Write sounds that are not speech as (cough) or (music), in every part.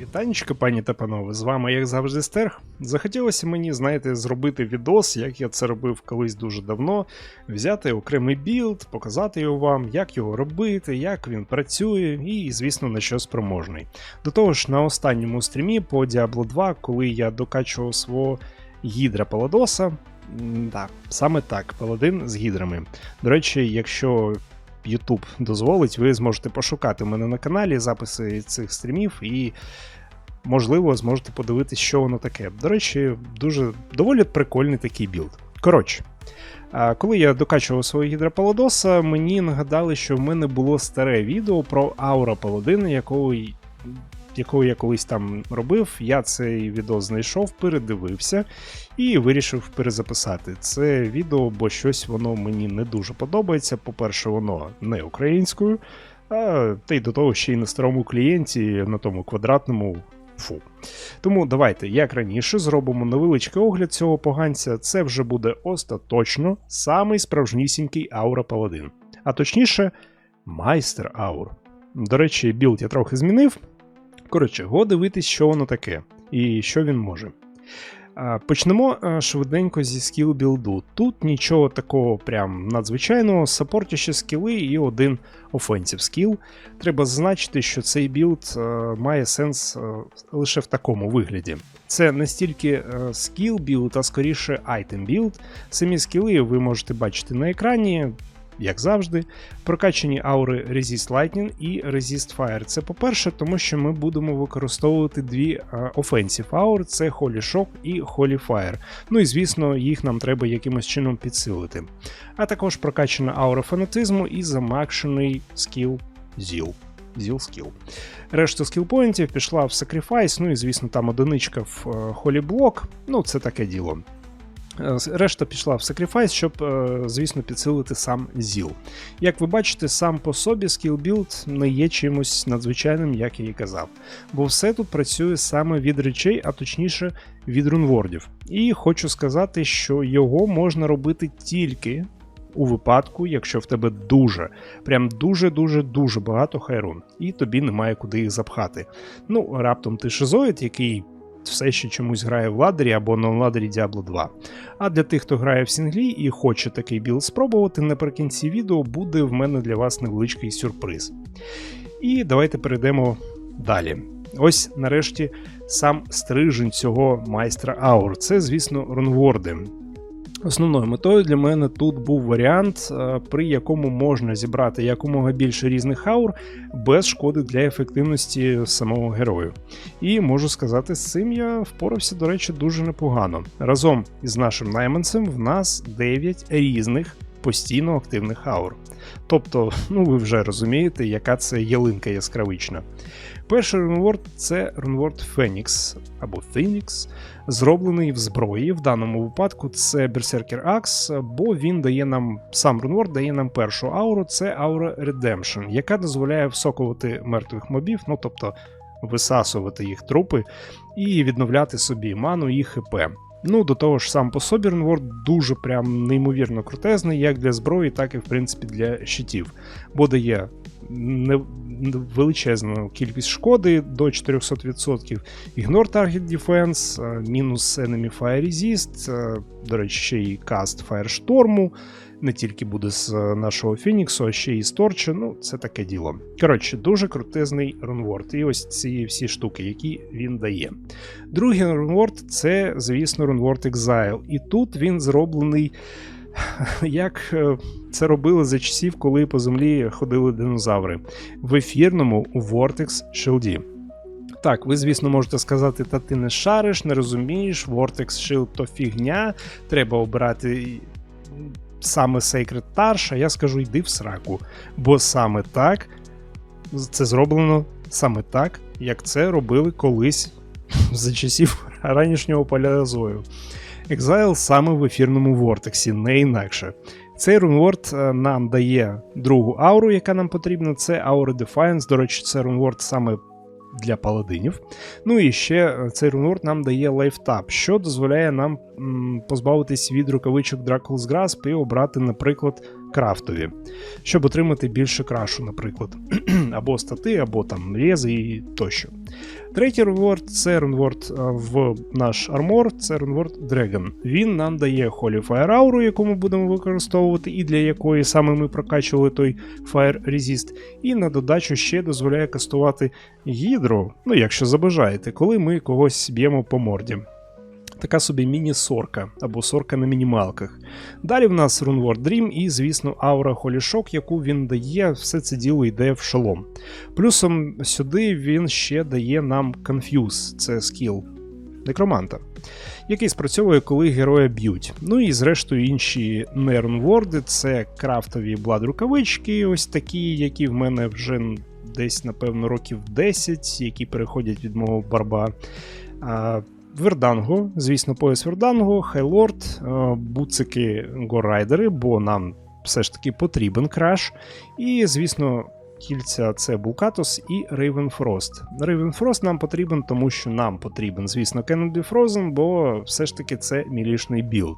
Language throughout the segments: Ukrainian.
Вітанечко, пані та панове, з вами, як завжди, Стерг. Захотілося мені, знаєте, зробити відос, як я це робив колись дуже давно, взяти окремий білд, показати його вам, як його робити, як він працює і, звісно, на що спроможний. До того ж, на останньому стрімі по Diablo 2, коли я докачував свого гідра Паладоса, так, саме так, паладин з гідрами. До речі, якщо YouTube дозволить, ви зможете пошукати мене на каналі записи цих стрімів і, можливо, зможете подивитися, що воно таке. До речі, дуже доволі прикольний такий білд. Коротше, коли я докачував свого гідрополодоса, мені нагадали, що в мене було старе відео про аура паладина, якого якого я колись там робив. Я цей відео знайшов, передивився і вирішив перезаписати це відео, бо щось воно мені не дуже подобається. По-перше, воно не українською, а та й до того ще й на старому клієнті, на тому квадратному. Фу. Тому давайте, як раніше, зробимо невеличкий огляд цього поганця. Це вже буде остаточно самий справжнісінький аура паладин. А точніше, майстер аур. До речі, білд я трохи змінив. Коротше, го дивитись, що воно таке і що він може. Почнемо швиденько зі скіл білду. Тут нічого такого прям надзвичайного, саппортіші скіли і один офенсів скіл. Треба зазначити, що цей білд е, має сенс е, лише в такому вигляді. Це не стільки е, скіл білд, а скоріше айтем білд. Самі скіли ви можете бачити на екрані. Як завжди, прокачані аури Resist Lightning і Resist Fire. Це по-перше, тому що ми будемо використовувати дві е, Offensive Aur, це Holy Shock і Holy Fire. Ну і звісно, їх нам треба якимось чином підсилити. А також прокачана аура фанатизму і замакшений скіл Зіл. Зіл скіл. Решта скілпоінтів пішла в Sacrifice, ну і звісно, там одиничка в е, Holy Block, ну це таке діло. Е, Решта пішла в Sacrifice, щоб, е, звісно, підсилити сам ЗІЛ. Як ви бачите, сам по собі скілбілд не є чимось надзвичайним, як я і казав. Бо все тут працює саме від речей, а точніше від рунвордів. І хочу сказати, що його можна робити тільки у випадку, якщо в тебе дуже, прям дуже-дуже дуже багато хайрун, і тобі немає куди їх запхати. Ну, раптом ти шизоїд, який все ще чомусь грає в ладері або на ладері Diablo 2. А для тих, хто грає в сінглі і хоче такий білд спробувати, наприкінці відео буде в мене для вас невеличкий сюрприз. І давайте перейдемо далі. Ось нарешті сам стрижень цього майстра аур. Це, звісно, рунворди. Основною метою для мене тут був варіант, е, при якому можна зібрати якомога більше різних аур без шкоди для ефективності самого герою. І можу сказати, з цим я впорався, до речі, дуже непогано. Разом із нашим найманцем в нас 9 різних постійно активних аур. Тобто, ну ви вже розумієте, яка це ялинка яскравична. Перший рунворд це рунворд Фенікс або Фенікс, зроблений в зброї. В даному випадку це Berserker Axe, бо він дає нам сам рунворд дає нам першу ауру, це аура Redemption, яка дозволяє всокувати мертвих мобів, ну тобто висасувати їх трупи і відновляти собі ману і хп. Ну, до того ж, сам по собі рунворд дуже прям неймовірно крутезний, як для зброї, так і в принципі для щитів, бо дає величезну кількість шкоди до 400%. Ignore Target Defense, е, мінус Enemy Fire Resist, е, до речі, ще й каст Firestorm, не тільки буде з е, нашого Фініксу, а ще й з Торча, ну це таке діло. Коротше, дуже крутезний рунворд. І ось ці всі штуки, які він дає. Другий рунворд це, звісно, рунворд Exile. І тут він зроблений. (laughs) Як е, це робили за часів, коли по землі ходили динозаври в ефірному Vortex Shield. Так, ви, звісно, можете сказати, та ти не шариш, не розумієш, Vortex Shield то фігня, треба обирати саме Sacred Tarsh, а я скажу, йди в сраку. Бо саме так це зроблено саме так, як це робили колись (laughs) за часів ранішнього палеозою. Exile саме в ефірному Вортексі, не інакше. Цей рунворд е, нам дає другу ауру, яка нам потрібна. Це аура Defiance. До речі, це рунворд саме для паладинів. Ну і ще е, цей рунорд нам дає лайфтап, що дозволяє нам м, позбавитись від рукавичок Дракулс Grasp і обрати, наприклад, крафтові, щоб отримати більше крашу, наприклад, (clears throat) або стати, або там рези і тощо. Третій рунворд це рунворд е, в наш армор, це рунворд Dragon. Він нам дає Holy Fire Aura, яку ми будемо використовувати, і для якої саме ми прокачували той Fire Resist. І на додачу ще дозволяє кастувати гідро, ну якщо забажаєте, коли ми когось б'ємо по морді. Така собі міні-сорка або сорка на мінімалках. Далі в нас Runeward Dream і, звісно, аура Shock, яку він дає, все це діло йде в шолом. Плюсом сюди він ще дає нам Confuse, це скіл некроманта, який спрацьовує, коли героя б'ють. Ну і зрештою інші нерунворди це крафтові блад-рукавички, ось такі, які в мене вже десь, напевно, років 10, які переходять від мого барба. А, Верданго, звісно, пояс Верданго, Хайлорд, буцики Горайдери, бо нам все ж таки потрібен краш. І, звісно, кільця це Булкатус і Рейвенфрост. Рейвенфрост нам потрібен, тому що нам потрібен, звісно, Be Frozen, бо все ж таки це мілішний білд.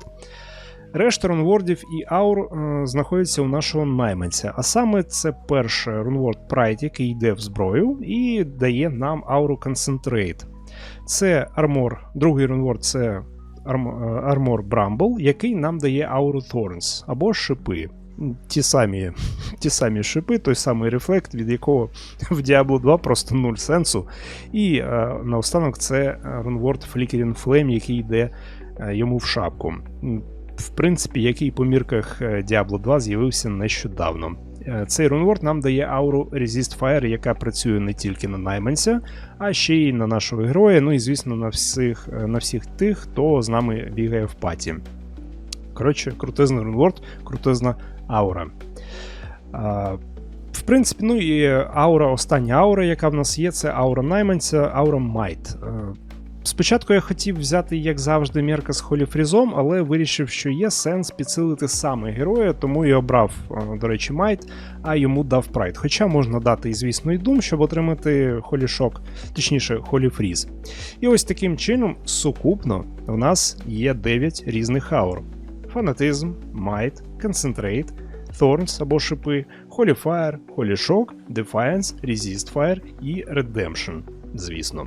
Решта рунвордів і аур е, знаходяться у нашого найманця. А саме це перший рунворд Pride, який йде в зброю, і дає нам ауру Concentrate. Це армор, другий рунворд це армор Брамбл, який нам дає ауру Thorns або шипи. Ті самі (laughs) ті самі шипи, той самий рефлект, від якого (laughs) в Diablo 2 просто нуль сенсу. І е, наостанок це рунворд Flickering Flame, який йде е, йому в шапку. В принципі, який по мірках Diablo 2 з'явився нещодавно. Е, цей рунворд нам дає ауру Resist Fire, яка працює не тільки на найманця, а ще й на нашого героя. Ну і, звісно, на всіх е, на всіх тих, хто з нами бігає в паті. Коротше, крутизний рунворд, крутизна аура. А, в принципі, ну і аура, остання аура, яка в нас є, це аура найманця, аура Майт. Спочатку я хотів взяти, як завжди, Мерка з холіфрізом, але вирішив, що є сенс підсилити саме героя, тому і обрав, до речі, Майт, а йому дав прайд. Хоча можна дати звісно, і Дум, щоб отримати холішок, точніше, холіфріз. І ось таким чином, сукупно, у нас є 9 різних аур: фанатизм, Майт, Концентрейт, Thorns або шипи, Holy Fire, Holy Shock, Defiance, Resist Fire і Redemption, звісно.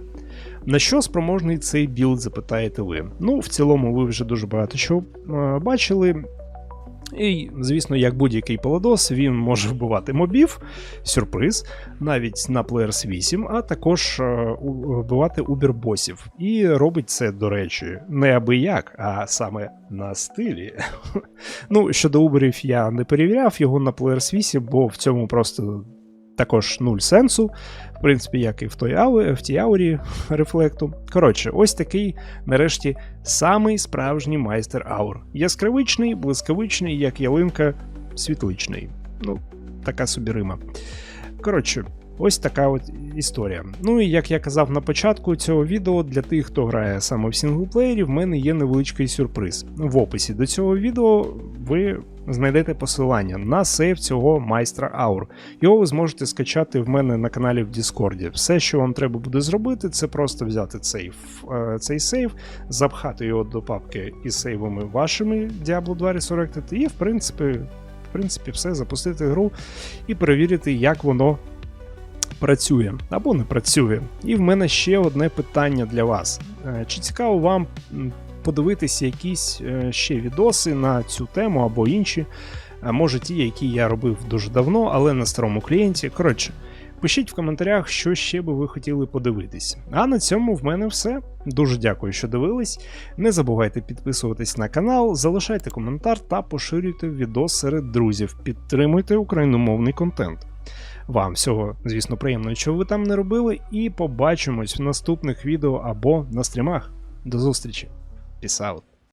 На що спроможний цей білд, запитаєте ви? Ну, в цілому, ви вже дуже багато чого е, бачили. І, звісно, як будь-який паладос, він може вбивати мобів, сюрприз, навіть на Players 8, а також е, вбивати убербосів. І робить це, до речі, не аби як, а саме на стилі. (laughs) Ну, щодо уберів я не перевіряв його на Players 8, бо в цьому просто також нуль сенсу, в принципі, як і в той аури, в тій аурі рефлекту. Коротше, ось такий, нарешті, самий справжній майстер аур. Яскравичний, блискавичний, як ялинка, світличний. Ну, така собі Рима. Коротше, Ось така от історія. Ну і як я казав на початку цього відео, для тих, хто грає саме в сінглплеєрі, в мене є невеличкий сюрприз. В описі до цього відео ви знайдете посилання на сейв цього майстра аур. Його ви зможете скачати в мене на каналі в Діскорді. Все, що вам треба буде зробити, це просто взяти цей е, цей сейв, запхати його до папки із сейвами вашими Diablo 2 Resurrected, і в принципі, в принципі, все, запустити гру і перевірити, як воно працює або не працює. І в мене ще одне питання для вас: е, чи цікаво вам подивитися якісь е, ще відоси на цю тему або інші? Може ті, які я робив дуже давно, але на старому клієнті. Коротше, пишіть в коментарях, що ще би ви хотіли подивитись. А на цьому в мене все. Дуже дякую, що дивились. Не забувайте підписуватись на канал, залишайте коментар та поширюйте відос серед друзів. Підтримуйте україномовний контент. Вам всього, звісно, приємно, що ви там не робили, і побачимось в наступних відео або на стрімах. До зустрічі. Out.